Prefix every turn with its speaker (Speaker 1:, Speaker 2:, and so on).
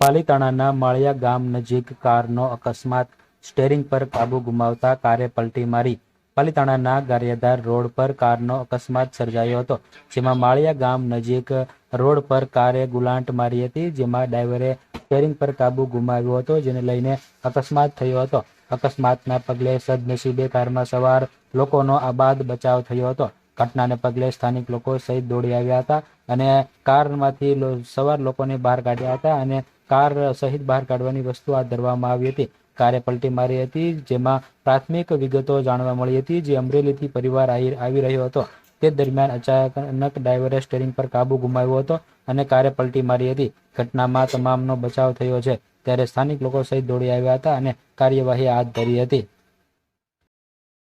Speaker 1: પાલીતાણાના માળિયા ગામ નજીક કારનો અકસ્માત. સ્ટેરિંગ પર કાબુ ગુમાવતા કારે પલટી મારી. પાલીતાણાના ગારિયાધાર રોડ પર કારનો અકસ્માત સર્જાયો હતો, જેમાં માળિયા ગામ નજીક રોડ પર કારે ગુલાંટ મારી હતી, જેમાં ડ્રાઈવરે સ્ટેરિંગ પર કાબુ ગુમાવ્યો હતો, જેને લઈને અકસ્માત થયો હતો. અકસ્માતના પગલે સદનસીબે કારમાં સવાર લોકોનો આબાદ બચાવ થયો હતો. ઘટનાને પગલે સ્થાનિક લોકો સહિત દોડી આવ્યા હતા અને કારમાંથી સવાર લોકોને બહાર કાઢ્યા હતા અને કાર સહિત બહાર કાઢવાની વસ્તુ હાથ ધરવામાં આવી હતી. કારે પલટી મારી હતી, જેમાં પ્રાથમિક વિગતો જાણવા મળી હતી, જે અમરેલીથી પરિવાર આવી રહ્યો હતો. તે દરમિયાન અચાનક ડ્રાઈવરે સ્ટેરિંગ પર કાબુ ગુમાવ્યો હતો અને કારે પલટી મારી હતી. ઘટનામાં તમામનો બચાવ થયો છે. ત્યારે સ્થાનિક લોકો સહિત દોડી આવ્યા હતા અને કાર્યવાહી હાથ ધરી હતી.